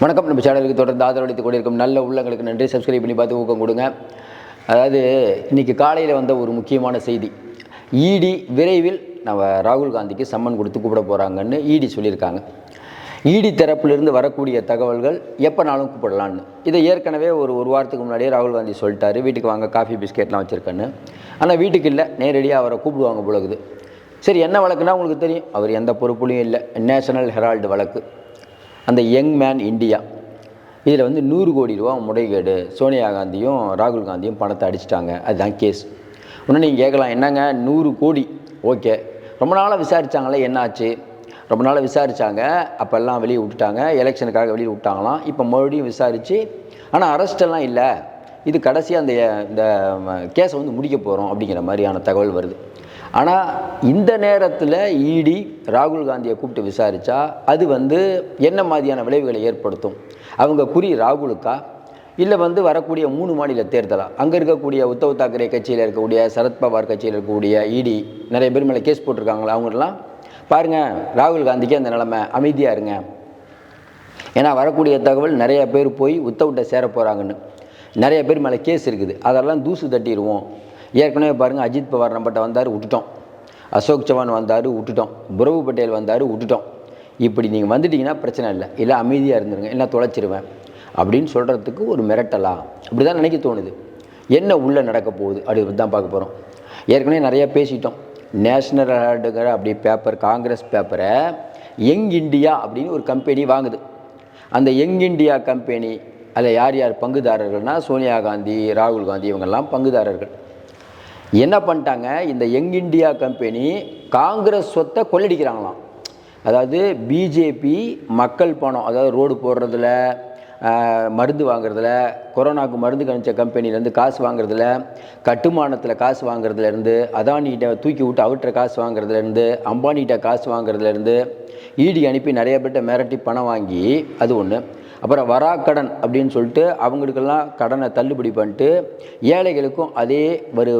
வணக்கம். நம்ம சேனலுக்கு தொடர்ந்து ஆதரவளித்துக் கொண்டிருக்கும் நல்ல உள்ளங்களுக்கு நன்றி. சப்ஸ்கிரைப் பண்ணி பார்த்து ஊக்கம் கொடுங்க. அதாவது இன்னைக்கு காலையில் வந்த ஒரு முக்கியமான செய்தி. இடி விரைவில் நம்ம ராகுல் காந்திக்கு சம்மன் கொடுத்து கூப்பிட போகிறாங்கன்னு இடி சொல்லியிருக்காங்க. இடி தரப்பிலிருந்து வரக்கூடிய தகவல்கள் எப்போனாலும் கூப்பிடலான்னு இதை ஏற்கனவே ஒரு ஒரு வாரத்துக்கு முன்னாடியே ராகுல் காந்தி சொல்லிட்டாரு. வீட்டுக்கு வாங்க காஃபி பிஸ்கெட்லாம் வச்சுருக்கேன்னு. ஆனால் வீட்டுக்கு இல்லை. நேரடியாக அவரை கூப்பிடுவாங்க பொழுது சரி என்ன வழக்குன்னா உங்களுக்கு தெரியும். அவர் எந்த பொறுப்புலையும் இல்லை. நேஷனல் ஹெரால்டு வழக்கு. அந்த யங் மேன் இந்தியா. இதில் வந்து நூறு கோடி ரூபா முறைகேடு. சோனியா காந்தியும் ராகுல் காந்தியும் பணத்தை அடிச்சிட்டாங்க. அதுதான் கேஸ் இன்னும் நீங்கள் கேட்கலாம் என்னங்க? நூறு கோடி. ஓகே. ரொம்ப நாளாக விசாரித்தாங்களே என்னாச்சு? ரொம்ப நாளாக விசாரித்தாங்க அப்போல்லாம் வெளியே விட்டுட்டாங்க. எலெக்ஷனுக்காக வெளியே விட்டாங்களாம். இப்போ மறுபடியும் விசாரித்து ஆனால் அரெஸ்டெல்லாம் இல்லை. இது கடைசியாக அந்த இந்த கேஸை வந்து முடிக்க போகிறோம் அப்படிங்கிற மாதிரியான தகவல் வருது. ஆனால் இந்த நேரத்தில் இடி ராகுல் காந்தியை கூப்பிட்டு விசாரித்தா அது வந்து என்ன மாதிரியான விளைவுகளை ஏற்படுத்தும்? அவங்க குறி ராகுலுக்கா? இல்லை வந்து வரக்கூடிய மூணு மாநில தேர்தலா? அங்கே இருக்கக்கூடிய உத்தவ் தாக்கரே கட்சியில் இருக்கக்கூடிய சரத்பவார் கட்சியில் இருக்கக்கூடிய இடி நிறைய பேர் மேலே கேஸ் போட்டிருக்காங்களா அவங்களெலாம் பாருங்கள் ராகுல் காந்திக்கு அந்த நிலைமை அமைதியாக இருங்க. ஏன்னா வரக்கூடிய தகவல் நிறைய பேர் போய் உத்தவ்கிட்ட சேர போகிறாங்கன்னு நிறைய பேர் மேலே கேஸ் இருக்குது. அதெல்லாம் தூசு தட்டிடுவோம் ஏற்கனவே பாருங்கள் அஜித் பவார் நம்மகிட்ட வந்தார் விட்டுட்டோம். அசோக் சவான் வந்தார் விட்டுட்டோம். புரவு பட்டேல் வந்தார் விட்டுட்டோம். இப்படி நீங்கள் வந்துட்டீங்கன்னா பிரச்சனை இல்லை. இல்லை அமைதியாக இருந்துருங்க. இல்லை தொலைச்சிருவேன். அப்படின்னு சொல்கிறதுக்கு ஒரு மிரட்டலா? அப்படி தான் நினைக்க தோணுது. என்ன உள்ளே நடக்க போகுது? அப்படி தான் பார்க்க போகிறோம் ஏற்கனவே நிறையா பேசிட்டோம். நேஷ்னல் ஹெரால்டுங்கிற அப்படி பேப்பர் காங்கிரஸ் பேப்பரை யங் இண்டியா அப்படின்னு ஒரு கம்பெனி வாங்குது. அந்த யங் இண்டியா கம்பெனி அதில் யார் யார் பங்குதாரர்கள்னா சோனியா காந்தி ராகுல் காந்தி இவங்கெல்லாம் பங்குதாரர்கள். என்ன பண்ணிட்டாங்க? இந்த யங் இந்தியா கம்பெனி காங்கிரஸ் சொத்தை கொள்ளடிக்கிறாங்களாம் அதாவது பிஜேபி மக்கள் பணம் அதாவது ரோடு போடுறதுல மருந்து வாங்குறதுல கொரோனாவுக்கு மருந்து கணிச்ச கம்பெனிலேருந்து காசு வாங்குறதுல கட்டுமானத்தில் காசு வாங்குறதுலேருந்து அதானிகிட்ட தூக்கி விட்டு அவற்ற காசு வாங்குறதுலேருந்து அம்பானிகிட்ட காசு வாங்குறதுலேருந்து ஈடி அனுப்பி நிறைய பேர்கிட்ட மிரட்டி பணம் வாங்கி அது ஒன்று அப்புறம் வராக்கடன் அப்படின்னு சொல்லிட்டு அவங்களுக்கெல்லாம் கடனை தள்ளுபடி பண்ணிட்டு ஏழைகளுக்கும் அதே ஒரு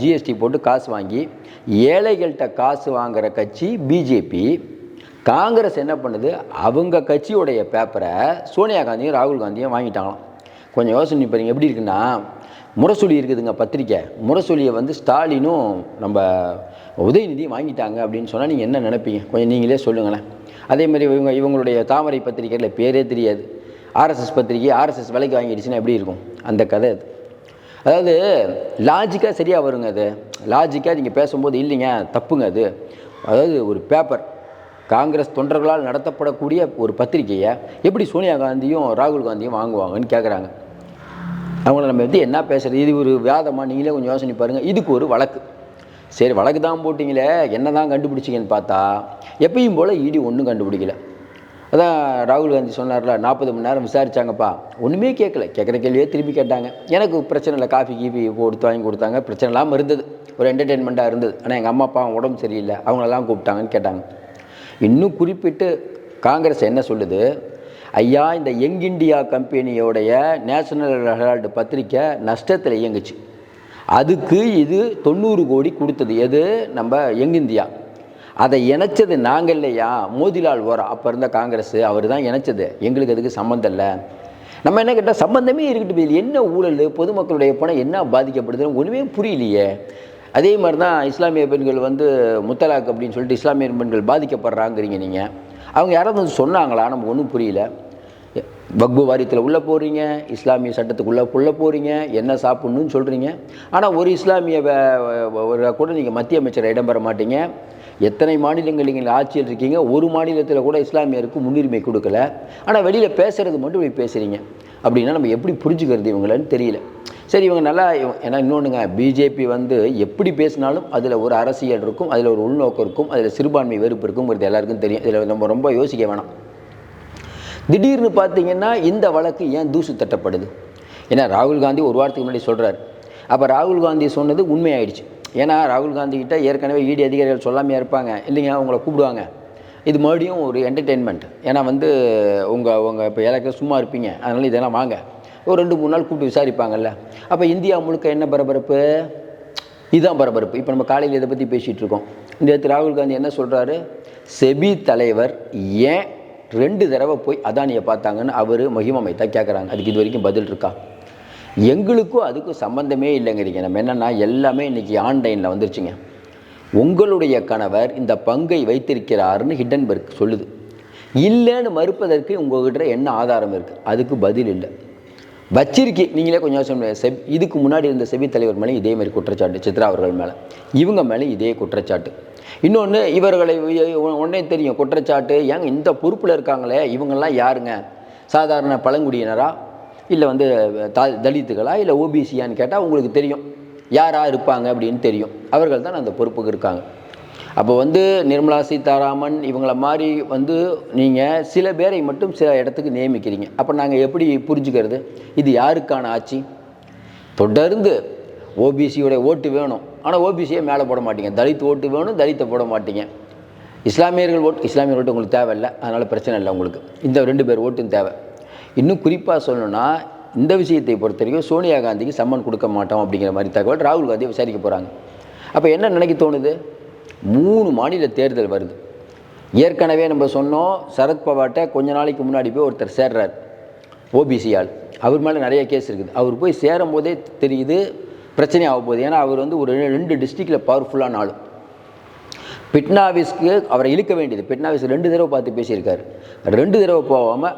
ஜிஎஸ்டி போட்டு காசு வாங்கி ஏழைகள்கிட்ட காசு வாங்குற கட்சி பிஜேபி காங்கிரஸ் என்ன பண்ணுது? அவங்க கட்சியுடைய பேப்பரை சோனியா காந்தியும் ராகுல் காந்தியும் வாங்கிட்டாங்களாம். கொஞ்சம் யோசனை பாருங்க எப்படி இருக்குன்னா முரசொலி இருக்குதுங்க பத்திரிக்கை. முரசொலியை வந்து ஸ்டாலினும் நம்ம உதயநிதியும் வாங்கிட்டாங்க அப்படின்னு சொன்னால் நீங்கள் என்ன நினைப்பீங்க? கொஞ்சம் நீங்களே சொல்லுங்களேன். அதே மாதிரி இவங்க இவங்களுடைய தாமரை பத்திரிக்கையில் பேரே தெரியாது. ஆர்எஸ்எஸ் பத்திரிக்கை ஆர்எஸ்எஸ் விலைக்கு வாங்கிடுச்சுன்னா எப்படி இருக்கும்? அந்த கதை அது. அதாவது லாஜிக்காக சரியாக வருங்க அது. லாஜிக்காக நீங்கள் பேசும்போது இல்லைங்க தப்புங்க அது. அதாவது ஒரு பேப்பர் காங்கிரஸ் தொண்டர்களால் நடத்தப்படக்கூடிய ஒரு பத்திரிக்கையை எப்படி சோனியா காந்தியும் ராகுல் காந்தியும் வாங்குவாங்கன்னு கேட்குறாங்க அவங்கள நம்ம வந்து என்ன பேசுகிறது இது ஒரு வியாதமாக நீங்களே கொஞ்சம் யோசனை பாருங்கள் இதுக்கு ஒரு வழக்கு. சரி வழக்கு தான் போட்டிங்களே என்ன தான் கண்டுபிடிச்சிங்கன்னு பார்த்தா எப்பயும் போல் இடி ஒன்றும் கண்டுபிடிக்கல. அதான் ராகுல் காந்தி சொன்னார்ல நாற்பது மணி நேரம் விசாரிச்சாங்கப்பா. ஒன்றுமே கேட்கல. கேட்குற கேள்வியே திருப்பி கேட்டாங்க. எனக்கு பிரச்சனை இல்லை காஃபி கீஃபி கொடுத்து வாங்கி கொடுத்தாங்க. பிரச்சனை இல்லாமல் இருந்தது. ஒரு என்டர்டெயின்மெண்ட்டாக இருந்தது. ஆனால் எங்கள் அம்மா அப்பா உடம்பு சரியில்லை. அவங்களெல்லாம் கூப்பிட்டாங்கன்னு கேட்டாங்க. இன்னும் குறிப்பிட்டு காங்கிரஸ் என்ன சொல்லுது? ஐயா இந்த யங் இண்டியா கம்பெனியோடைய நேஷனல் ஹெரால்டு பத்திரிக்கை நஷ்டத்தில் இயங்குச்சு. அதுக்கு இது தொண்ணூறு கோடி கொடுத்தது. எது? நம்ம யங் இந்தியா அதை இணைச்சது நாங்கள் இல்லையா? மோதிலால் ஓரா அப்போ இருந்த காங்கிரஸ் அவர் தான் இணைச்சது. எங்களுக்கு அதுக்கு சம்மந்தம் இல்லை. நம்ம என்ன கேட்டால் சம்மந்தமே இருக்கட்டும். இதில் என்ன ஊழல்? பொதுமக்களுடைய பணம் என்ன பாதிக்கப்படுதுன்னு ஒன்றுமே புரியலையே. அதே மாதிரி தான் இஸ்லாமிய பெண்கள் வந்து முத்தலாக் அப்படின்னு சொல்லிட்டு இஸ்லாமிய பெண்கள் பாதிக்கப்படுறாங்கிறீங்க நீங்கள் அவங்க யாராவது வந்து சொன்னாங்களா? நமக்கு ஒன்றும் புரியல. வக்பு வாரியத்தில் உள்ளே போகிறீங்க இஸ்லாமிய சட்டத்துக்குள்ளே உள்ளே போகிறீங்க என்ன சாப்பிட்ணுன்னு சொல்கிறீங்க ஆனால் ஒரு இஸ்லாமிய கூட நீங்கள் மத்திய அமைச்சரை இடம்பெற மாட்டீங்க. எத்தனை மாநிலங்கள் நீங்கள் ஆட்சியில் இருக்கீங்க? ஒரு மாநிலத்தில் கூட இஸ்லாமியருக்கு முன்னுரிமை கொடுக்கல. ஆனால் வெளியில் பேசுகிறது மட்டும் இப்படி பேசுகிறீங்க அப்படின்னா நம்ம எப்படி புரிஞ்சுக்கிறது இவங்களன்னு தெரியல. சரி இவங்க நல்லா ஏன்னா இன்னொன்றுங்க பிஜேபி வந்து எப்படி பேசினாலும் அதில் ஒரு அரசியல் இருக்கும் அதில் ஒரு உள்நோக்கம் இருக்கும் அதில் சிறுபான்மை வெறுப்பு இருக்குங்கிறது எல்லாருக்கும் தெரியும். இதில் நம்ம ரொம்ப யோசிக்க வேணாம். திடீர்னு பார்த்தீங்கன்னா இந்த வழக்கு ஏன் தூசு தட்டப்படுது? ஏன்னா ராகுல் காந்தி ஒரு வாரத்துக்கு முன்னாடி சொல்கிறார் அப்போ ராகுல் காந்தி சொன்னது உண்மையாயிடுச்சு. ஏன்னா ராகுல் காந்தி கிட்ட ஏற்கனவே இடி அதிகாரிகள் சொல்லாமையாக இருப்பாங்க. இல்லைங்க அவங்கள கூப்பிடுவாங்க. இது மறுபடியும் ஒரு என்டர்டெயின்மெண்ட் ஏன்னா வந்து உங்கள் உங்கள் இப்போ எல்லாருக்கும் சும்மா இருப்பீங்க. அதனால் இதெல்லாம் வாங்க. ஒரு ரெண்டு மூணு நாள் கூப்பிட்டு விசாரிப்பாங்கல்ல. அப்போ இந்தியா முழுக்க என்ன பரபரப்பு? இதுதான் பரபரப்பு. இப்போ நம்ம காலையில் இதை பற்றி பேசிகிட்டு இருக்கோம். இந்த ராகுல் காந்தி என்ன சொல்கிறாரு செபி தலைவர் ஏன் ரெண்டு தடவை போய் அதானியை பார்த்தாங்கன்னு அவர் மகிமா மைத்தா கேட்குறாங்க அதுக்கு இது வரைக்கும் பதில் இருக்கா? எங்களுக்கும் அதுக்கும் சம்மந்தமே இல்லைங்கிறீங்க. நம்ம என்னென்னா எல்லாமே இன்றைக்கி ஆன்லைனில் வந்துருச்சுங்க. உங்களுடைய கணவர் இந்த பங்கை வைத்திருக்கிறாருன்னு ஹிடன்பர்க் சொல்லுது. இல்லைன்னு மறுப்பதற்கு உங்கள்கிட்ட என்ன ஆதாரம் இருக்குது அதுக்கு பதில் இல்லை. வச்சிருக்கி நீங்களே கொஞ்சம் யோசனை செப் இதுக்கு முன்னாடி இருந்த செபி தலைவர் மேலே இதே மாதிரி குற்றச்சாட்டு சித்ரா அவர்கள் மேலே. இவங்க மேலே இதே குற்றச்சாட்டு. இன்னொன்று இவர்களை உடனே தெரியும் குற்றச்சாட்டு. ஏங்க இந்த பொறுப்பில் இருக்காங்களே இவங்கெல்லாம் யாருங்க? சாதாரண பழங்குடியினரா? இல்லை வந்து தா தலித்துகளா? இல்லை ஓபிசியான்னு கேட்டால் உங்களுக்கு தெரியும். யாராக இருப்பாங்க அப்படின்னு தெரியும். அவர்கள் தான் அந்த பொறுப்புக்கு இருக்காங்க. அப்போ வந்து நிர்மலா சீதாராமன் இவங்கள மாதிரி வந்து நீங்கள் சில பேரை மட்டும் சில இடத்துக்கு நியமிக்கிறீங்க. அப்போ நாங்கள் எப்படி புரிஞ்சுக்கிறது? இது யாருக்கான ஆட்சி? தொடர்ந்து ஓபிசியோட ஓட்டு வேணும். ஆனால் ஓபிசியை மேலே போட மாட்டீங்க. தலித் ஓட்டு வேணும் தலித்தை போட மாட்டீங்க. இஸ்லாமியர்கள் ஓட்டு இஸ்லாமியர் ஓட்டு உங்களுக்கு தேவையில்லை. அதனால் பிரச்சனை இல்லை உங்களுக்கு. இந்த ரெண்டு பேர் ஓட்டும் தேவை. இன்னும் குறிப்பாக சொல்லணும்னா இந்த விஷயத்தை பொறுத்த வரைக்கும் சோனியா காந்திக்கு சம்மன் கொடுக்க மாட்டோம் அப்படிங்கிற மாதிரி தகவல் ராகுல் காந்தி விசாரிக்க போகிறாங்க அப்போ என்ன நினைக்க தோணுது? மூணு மாநில தேர்தல் வருது. ஏற்கனவே நம்ம சொன்னோம் சரத்பவார்ட்ட கொஞ்ச நாளைக்கு முன்னாடி போய் ஒருத்தர் சேர்றார் ஓபிசி ஆள் அவர் மேலே நிறைய கேஸ் இருக்குது. அவர் போய் சேரும் போதே தெரியுது பிரச்சனை ஆக போகுது. ஏன்னா அவர் வந்து ஒரு ரெண்டு டிஸ்ட்ரிக்டில் பவர்ஃபுல்லான ஆள். பிட்னாவிஸ்க்கு அவரை இழுக்க வேண்டியது. பிட்னாவிஸ் ரெண்டு தடவை பார்த்து பேசியிருக்காரு. ரெண்டு தடவை போகாமல்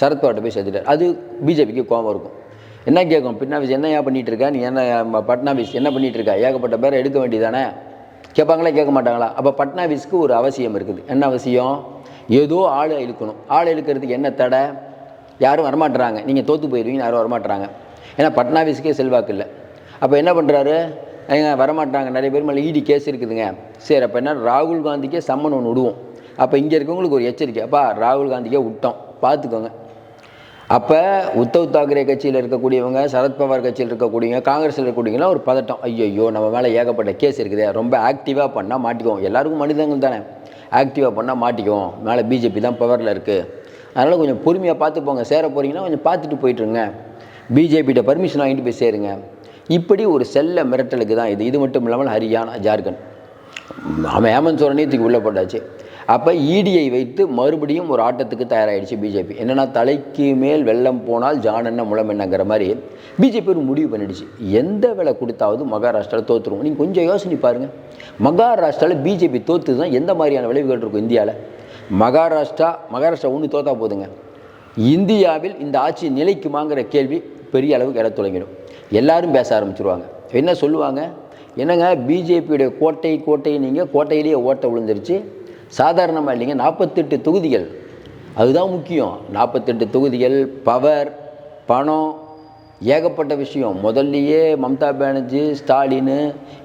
சரத்பவார்ட்ட போய் சேர்த்துட்டார். அது பிஜேபிக்கு கோபம் இருக்கும். என்ன கேட்கும் பிட்னாவிஸ் என்ன ஏன் பண்ணிகிட்டு இருக்க நீ என்ன பட்னாவிஸ் என்ன பண்ணிகிட்டு இருக்க ஏகப்பட்ட பேரை எடுக்க வேண்டியதானே? கேட்பாங்களா கேட்க மாட்டாங்களா அப்போ பட்னாவிஸ்க்கு ஒரு அவசியம் இருக்குது. என்ன அவசியம்? ஏதோ ஆள் இழுக்கணும். ஆள் இழுக்கிறதுக்கு என்ன தடை? யாரும் வரமாட்டுறாங்க நீங்கள் தோற்று போயிடுவீங்க யாரும் வரமாட்டுறாங்க ஏன்னா பட்னாவிஸ்க்கே செல்வாக்கு இல்லை. அப்போ என்ன பண்ணுறாரு ஏங்க வரமாட்டாங்க நிறைய பேர் மேலே இடி கேஸ் இருக்குதுங்க. சரி அப்போ என்ன? ராகுல் காந்திக்கே சம்மன் ஒன்று விடுவோம். அப்போ இங்கே இருக்கவங்களுக்கு ஒரு எச்சரிக்கை. அப்பா ராகுல் காந்திக்கே விட்டோம். பார்த்துக்கோங்க அப்போ உத்தவ் தாக்கரே கட்சியில் இருக்கக்கூடியவங்க சரத்பவார் கட்சியில் இருக்கக்கூடியவங்க காங்கிரஸில் இருக்கக்கூடியவங்களாம் ஒரு பதட்டம். ஐயோ நம்ம மேலே ஏகப்பட்ட கேஸ் இருக்குது. ரொம்ப ஆக்டிவாக பண்ணால் மாட்டிக்குவோம். எல்லாருக்கும் மனிதங்கள் தானே. ஆக்டிவாக பண்ணால் மாட்டிக்குவோம். மேலே பிஜேபி தான் பவரில் இருக்குது அதனால் கொஞ்சம் பொறுமையாக பார்த்து போங்க. சேர போகிறீங்கன்னா கொஞ்சம் பார்த்துட்டு போயிட்டுருங்க பிஜேபிகிட்ட பர்மிஷன் வாங்கிட்டு போய் சேருங்க. இப்படி ஒரு செல்ல மிரட்டலுக்கு தான் இது. இது மட்டும் இல்லாமல் ஹரியானா ஜார்க்கண்ட். அவன் ஹேமந்த் சோரனே தூக்கி உள்ளே போட்டாச்சு. அப்போ இடியை வைத்து மறுபடியும் ஒரு ஆட்டத்துக்கு தயாராகிடுச்சு பிஜேபி என்னென்னா தலைக்கு மேல் வெள்ளம் போனால் ஜான் என்ன முளம் என்னங்கிற மாதிரி பிஜேபி ஒரு முடிவு பண்ணிடுச்சு. எந்த விலை கொடுத்தாவது மகாராஷ்டிராவில் தோற்றுருவோம் நீங்கள் கொஞ்சம் யோசனை பாருங்கள் மகாராஷ்டிராவில் பிஜேபி தோற்று தான் எந்த மாதிரியான விளைவுகள் இருக்கும் இந்தியாவில் மகாராஷ்டிரா மகாராஷ்டிரா ஒன்று தோத்தா போதுங்க. இந்தியாவில் இந்த ஆட்சி நிலைக்குமாங்கிற கேள்வி பெரிய அளவுக்கு இட தொடங்கிடும். எல்லாரும் பேச ஆரம்பிச்சிருவாங்க. என்ன சொல்லுவாங்க? என்னங்க? பிஜேபியுடைய கோட்டை கோட்டை நீங்கள் கோட்டையிலேயே ஓட்ட விழுந்துருச்சு. சாதாரணமாக இல்லைங்க நாற்பத்தெட்டு தொகுதிகள். அதுதான் முக்கியம். நாற்பத்தெட்டு தொகுதிகள் பவர் பணம் ஏகப்பட்ட விஷயம். முதல்லையே மம்தா பானர்ஜி ஸ்டாலின்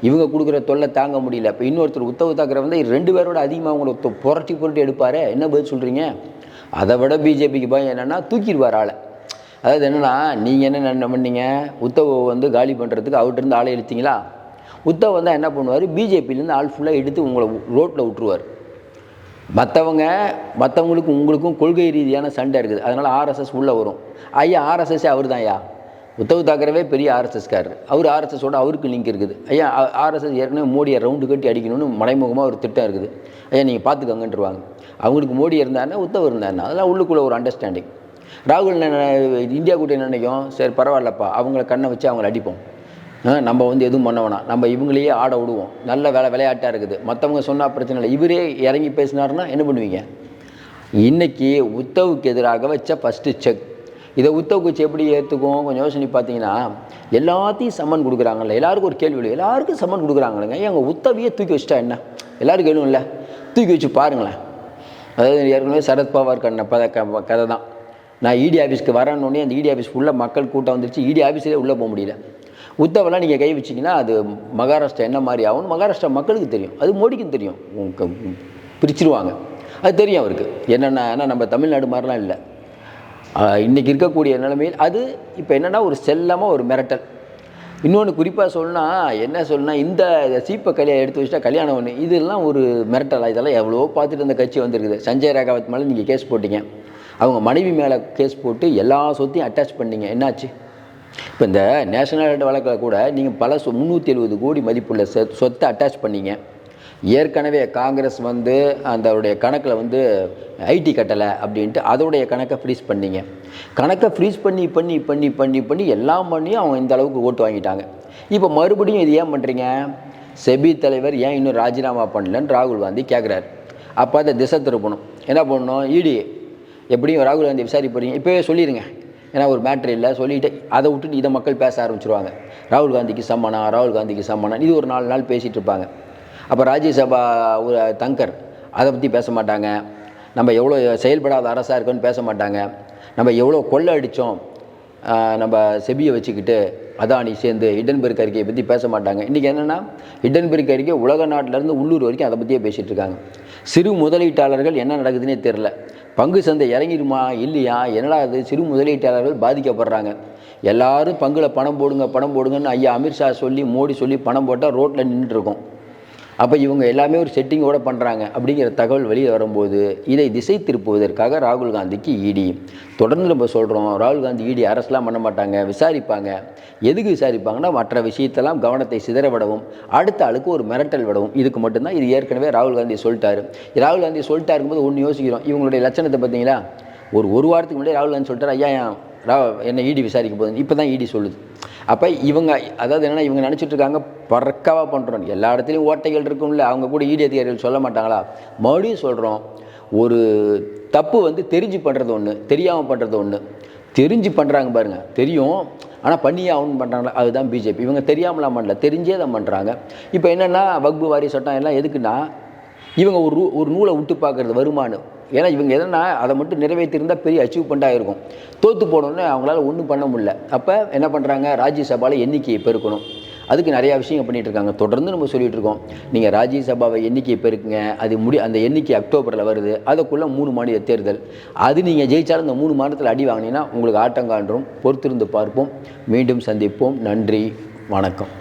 இவங்க கொடுக்குற தொல்லை தாங்க முடியல. இப்போ இன்னொருத்தர் உத்தவ் தாக்கரே வந்து ரெண்டு பேரோட அதிகமாக அவங்கள புரட்டி புரட்டி எடுப்பார்? என்ன பதில் சொல்கிறீங்க அதை விட பிஜேபிக்கு பயம் என்னென்னா தூக்கிடுவார் ஆளை. அதாவது என்னென்னா நீங்கள் என்ன என்ன பண்ணீங்க? உத்தவை வந்து காலி பண்ணுறதுக்கு அவர்கிட்ட ஆளை இழுத்தீங்களா? உத்தவ் வந்தால் என்ன பண்ணுவார்? பிஜேபியிலேருந்து ஆள் ஃபுல்லாக எடுத்து உங்களை ரோட்டில் விட்டுருவார். மற்றவங்க மற்றவங்களுக்கும் உங்களுக்கும் கொள்கை ரீதியான சண்டை இருக்குது. அதனால் ஆர்எஸ்எஸ் உள்ளே வரும். ஐயா ஆர்எஸ்எஸ்ஸே அவர் தான் ஐயா. உத்தவ் தாக்கரவே பெரிய ஆர்எஸ்எஸ்காரர். அவர் ஆர்எஸ்எஸோட அவருக்கு லிங்க் இருக்குது. ஐயா ஆர்எஸ்எஸ் ஏற்கனவே மோடியை ரவுண்டு கட்டி அடிக்கணும்னு மறைமுகமாக ஒரு திட்டம் இருக்குது. ஐயா நீங்கள் பார்த்துக்கங்கன்றுவாங்க அவங்களுக்கு மோடி இருந்தாருன்னா உத்தவ் இருந்தாருன்னா அதெல்லாம் உள்ளுக்குள்ளே ஒரு அண்டர்ஸ்டாண்டிங் ராகுல் இந்தியா கூட்டணி நினைக்கும்? சரி பரவாயில்லப்பா. அவங்கள கண்ணை வச்சு அவங்கள அடிப்போம். நம்ம வந்து எதுவும் பண்ண வேணாம். நம்ம இவங்களையே ஆட விடுவோம். நல்ல வேலை விளையாட்டாக இருக்குது. மற்றவங்க சொன்னால் பிரச்சனை இல்லை. இவரே இறங்கி பேசினாருன்னா என்ன பண்ணுவீங்க? இன்றைக்கி உத்தவுக்கு எதிராக வச்ச ஃபஸ்ட்டு செக் இதை உத்தவுக்கு வச்சு எப்படி ஏற்றுக்கும் கொஞ்சம் யோசனை பார்த்தீங்கன்னா எல்லாத்தையும் சம்மன் கொடுக்குறாங்கல்ல. எல்லாருக்கும் ஒரு கேள்வி இல்லை எல்லாருக்கும் சம்மன் கொடுக்குறாங்களுங்க எங்கள் உத்தவியே தூக்கி வச்சிட்டா என்ன? எல்லாருக்கும் இல்லை தூக்கி வச்சு பாருங்களேன். அதாவது ஏற்கனவே சரத்பவார் கண்ண பத க- கதை தான் நான் இடி ஆஃபீஸ்க்கு வரணுன்னே அந்த இடி ஆஃபீஸ் ஃபுல்லாக மக்கள் கூட்டம் வந்துருச்சு. இடி ஆஃபீஸிலே உள்ளே போக முடியல. உத்தவெல்லாம் நீங்கள் கை வச்சிங்கன்னா அது மகாராஷ்டிரா என்ன மாதிரி ஆகும்னு மகாராஷ்டிரா மக்களுக்கு தெரியும். அது மோடிக்கும் தெரியும். பிரிச்சிருவாங்க. அது தெரியும் அவருக்கு. என்னென்ன ஏன்னா நம்ம தமிழ்நாடு மாதிரிலாம் இல்லை. இன்றைக்கி இருக்கக்கூடிய நிலைமையில் அது இப்போ என்னென்னா ஒரு செல்லமாக ஒரு மிரட்டல். இன்னொன்று குறிப்பாக சொல்லணும்னா என்ன சொல்லணும்னா இந்த சீப்பை கல்யாணம் எடுத்து வச்சுட்டா கல்யாணம் ஒன்று இதெல்லாம் ஒரு மிரட்டலா இதெல்லாம் எவ்வளோ பார்த்துட்டு இந்த கட்சி வந்திருக்குது. சஞ்சய் ராகவத் மேலே நீங்கள் கேஸ் போட்டீங்க. அவங்க மனைவி மேலே கேஸ் போட்டு எல்லா சொத்தையும் அட்டாச் பண்ணீங்க. என்னாச்சு? இப்போ இந்த நேஷனல் ஹெட் வழக்கில் கூட நீங்கள் பல சொ முந்நூற்றி எழுபது கோடி மதிப்புள்ள சொ சொத்தை அட்டாச் பண்ணீங்க. ஏற்கனவே காங்கிரஸ் வந்து அதோடைய கணக்கில் வந்து ஐடி கட்டலை அப்படின்ட்டு அதோடைய கணக்கை ஃப்ரீஸ் பண்ணீங்க. கணக்கை ஃப்ரீஸ் பண்ணி பண்ணி பண்ணி பண்ணி பண்ணி எல்லாம் பண்ணி அவங்க இந்த அளவுக்கு ஓட்டு வாங்கிட்டாங்க. இப்போ மறுபடியும் இது ஏன் பண்ணுறீங்க செபி தலைவர் ஏன் இன்னும் ராஜினாமா பண்ணலன்னு ராகுல் காந்தி கேட்குறாரு அப்போ அதை திசை திருப்பணும். என்ன பண்ணணும்? இடி எப்படியும் ராகுல் காந்தி விசாரிக்க போகிறீங்க இப்போவே சொல்லிடுங்க ஏன்னா ஒரு மேட்ரு இல்லை சொல்லிட்டு அதை விட்டுட்டு இதை மக்கள் பேச ஆரம்பிச்சிருவாங்க. ராகுல் காந்திக்கு சம்மனா ராகுல் காந்திக்கு சம்மனா இது ஒரு நாலு நாள் பேசிகிட்டு இருப்பாங்க. அப்போ ராஜ்யசபா ஒரு தங்கர் அதை பற்றி பேச மாட்டாங்க. நம்ம எவ்வளோ செயல்படாத அரசாக இருக்கோன்னு பேச மாட்டாங்க. நம்ம எவ்வளோ கொள்ளை அடித்தோம் நம்ம செபியை வச்சுக்கிட்டு அதானி சேர்ந்து ஹிடன்பெர்க் அறிக்கையை பற்றி பேச மாட்டாங்க. இன்றைக்கி என்னென்னா ஹிடன்பெர்க் அறிக்கை உலக நாட்டிலேருந்து உள்ளூர் வரைக்கும் அதை பற்றியே பேசிகிட்டு இருக்காங்க. சிறு முதலீட்டாளர்கள் என்ன நடக்குதுன்னே தெரில பங்கு சந்தை இறங்கிடுமா இல்லையா? என்னடா அது சிறு முதலீட்டாளர்கள் பாதிக்கப்படுறாங்க. எல்லாரும் பங்கில் பணம் போடுங்க பணம் போடுங்கன்னு ஐயா அமித்ஷா சொல்லி மோடி சொல்லி பணம் போட்டால் ரோட்டில் நின்றுருக்கோம் அப்போ இவங்க எல்லாமே ஒரு செட்டிங்கோட பண்ணுறாங்க அப்படிங்கிற தகவல் வெளியே வரும்போது இதை திசை திருப்புவதற்காக ராகுல் காந்திக்கு இடி தொடர்ந்து நம்ம சொல்கிறோம் ராகுல் காந்தி இடி அரசெலாம் பண்ண மாட்டாங்க விசாரிப்பாங்க. எதுக்கு விசாரிப்பாங்கன்னா மற்ற விஷயத்தெல்லாம் கவனத்தை சிதற விடவும் அடுத்த ஆளுக்கு ஒரு மிரட்டல் விடவும். இதுக்கு மட்டும்தான் இது ஏற்கனவே ராகுல் காந்தி சொல்லிட்டாரு. ராகுல் காந்தி சொல்லிட்டாருக்கும்போது ஒன்று யோசிக்கிறோம் இவங்களுடைய லட்சணத்தை பார்த்தீங்களா? ஒரு ஒரு வாரத்துக்கு முன்னாடி ராகுல் காந்தி சொல்லிட்டார் ஐயா என்ன இடி விசாரிக்க போகுது இப்போ தான் இடி சொல்லுது. அப்போ இவங்க அதாவது என்னென்னா இவங்க நினச்சிட்ருக்காங்க பறக்காவாக பண்ணுறோம் எல்லா இடத்துலையும் ஓட்டைகள் இருக்கும்ல அவங்க கூட இடி அதிகாரிகள் சொல்ல மாட்டாங்களா? மறுபடியும் சொல்கிறோம் ஒரு தப்பு வந்து தெரிஞ்சு பண்ணுறது ஒன்று தெரியாமல் பண்ணுறது ஒன்று தெரிஞ்சு பண்ணுறாங்க பாருங்கள் தெரியும் ஆனால் பண்ணியே அவன் பண்ணுறாங்களா அதுதான் பிஜேபி இவங்க தெரியாமலாம் பண்ணல தெரிஞ்சே தான் பண்ணுறாங்க இப்போ என்னென்னா வக்பு வாரி சட்டம் எல்லாம் எதுக்குன்னா இவங்க ஒரு ரூ ஒரு நூலை விட்டு பார்க்குறது வருமானம். ஏன்னா இவங்க எதனா அதை மட்டும் நிறைவேற்றியிருந்தால் பெரிய அச்சீவ்மெண்ட்டாக இருக்கும். தோற்று போனோன்னே அவங்களால ஒன்றும் பண்ண முடியல. அப்போ என்ன பண்ணுறாங்க ராஜ்யசபாவில் எண்ணிக்கையை பெருக்கணும். அதுக்கு நிறையா விஷயங்கள் பண்ணிகிட்டு இருக்காங்க. தொடர்ந்து நம்ம சொல்லிகிட்டு இருக்கோம். நீங்கள் ராஜ்யசபாவை எண்ணிக்கையை பெருக்குங்க. அது முடி அந்த எண்ணிக்கை அக்டோபரில் வருது. அதுக்குள்ளே மூணு மாநில தேர்தல். அது நீங்கள் ஜெயிச்சாலும் இந்த மூணு மாநிலத்தில் அடி வாங்கினீங்கன்னா உங்களுக்கு ஆட்டங்காண்டும் பொறுத்திருந்து பார்ப்போம். மீண்டும் சந்திப்போம். நன்றி. வணக்கம்.